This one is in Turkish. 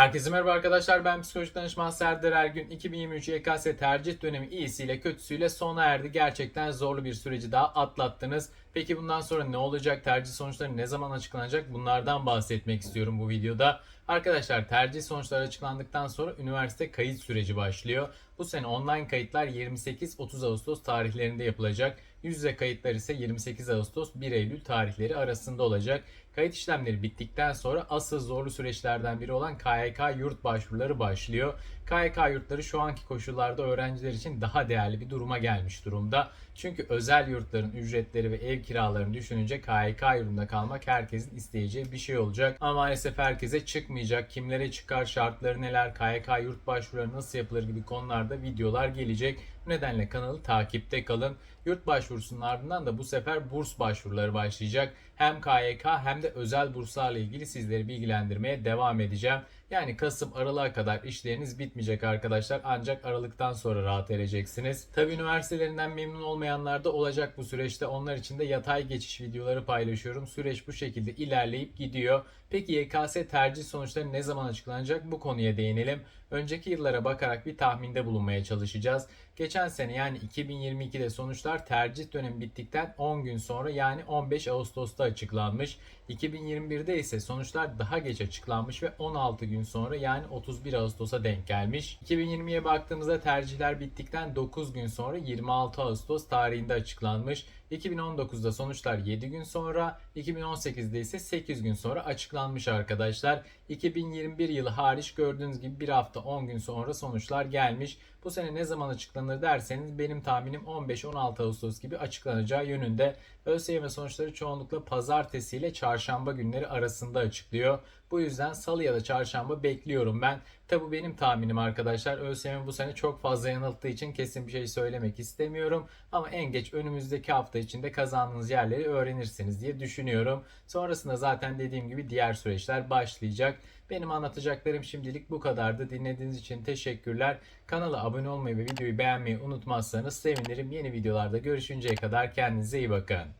Herkese merhaba arkadaşlar ben psikolojik danışman Serdar Ergün 2023 YKS tercih dönemi iyisiyle kötüsüyle sona erdi. Gerçekten zorlu bir süreci daha atlattınız. Peki bundan sonra ne olacak? Tercih sonuçları ne zaman açıklanacak? Bunlardan bahsetmek istiyorum bu videoda. Arkadaşlar tercih sonuçları açıklandıktan sonra üniversite kayıt süreci başlıyor. Bu sene online kayıtlar 28-30 Ağustos tarihlerinde yapılacak. Yüz yüze kayıtlar ise 28 Ağustos 1 Eylül tarihleri arasında olacak. Kayıt işlemleri bittikten sonra asıl zorlu süreçlerden biri olan KYK yurt başvuruları başlıyor. KYK yurtları şu anki koşullarda öğrenciler için daha değerli bir duruma gelmiş durumda. Çünkü özel yurtların ücretleri ve ev kiralarını düşününce KYK yurdunda kalmak herkesin isteyeceği bir şey olacak. Ama maalesef herkese çıkmayacak. Kimlere çıkar, şartları neler, KYK yurt başvuruları nasıl yapılır gibi konularda videolar gelecek. Nedenle kanalı takipte kalın. Yurt başvurusunun ardından da bu sefer burs başvuruları başlayacak. Hem KYK hem de özel burslarla ilgili sizleri bilgilendirmeye devam edeceğim. Yani Kasım Aralık'a kadar işleriniz bitmeyecek arkadaşlar. Ancak Aralık'tan sonra rahat edeceksiniz. Tabi üniversitelerinden memnun olmayanlar da olacak bu süreçte. Onlar için de yatay geçiş videoları paylaşıyorum. Süreç bu şekilde ilerleyip gidiyor. Peki YKS tercih sonuçları ne zaman açıklanacak? Bu konuya değinelim. Önceki yıllara bakarak bir tahminde bulunmaya çalışacağız. Geçen sene yani 2022'de sonuçlar tercih dönemi bittikten 10 gün sonra yani 15 Ağustos'ta açıklanmış. 2021'de ise sonuçlar daha geç açıklanmış ve 16 gün sonra yani 31 Ağustos'a denk gelmiş. 2020'ye baktığımızda tercihler bittikten 9 gün sonra 26 Ağustos tarihinde açıklanmış. 2019'da sonuçlar 7 gün sonra, 2018'de ise 8 gün sonra açıklanmış arkadaşlar. 2021 yılı hariç gördüğünüz gibi bir hafta 10 gün sonra sonuçlar gelmiş. Bu sene ne zaman açıklanır derseniz benim tahminim 15-16 Ağustos gibi açıklanacağı yönünde. ÖSYM sonuçları çoğunlukla pazartesi ile çarşamba günleri arasında açıklıyor. Bu yüzden salı ya da çarşamba bekliyorum ben. Tabi benim tahminim arkadaşlar. ÖSYM bu sene çok fazla yanılttığı için kesin bir şey söylemek istemiyorum. Ama en geç önümüzdeki hafta içinde kazandığınız yerleri öğrenirsiniz diye düşünüyorum. Sonrasında zaten dediğim gibi diğer süreçler başlayacak. Benim anlatacaklarım şimdilik bu kadardı. Dinlediğiniz için teşekkürler. Kanala abone olmayı ve videoyu beğenmeyi unutmazsanız sevinirim. Yeni videolarda görüşünceye kadar kendinize iyi bakın.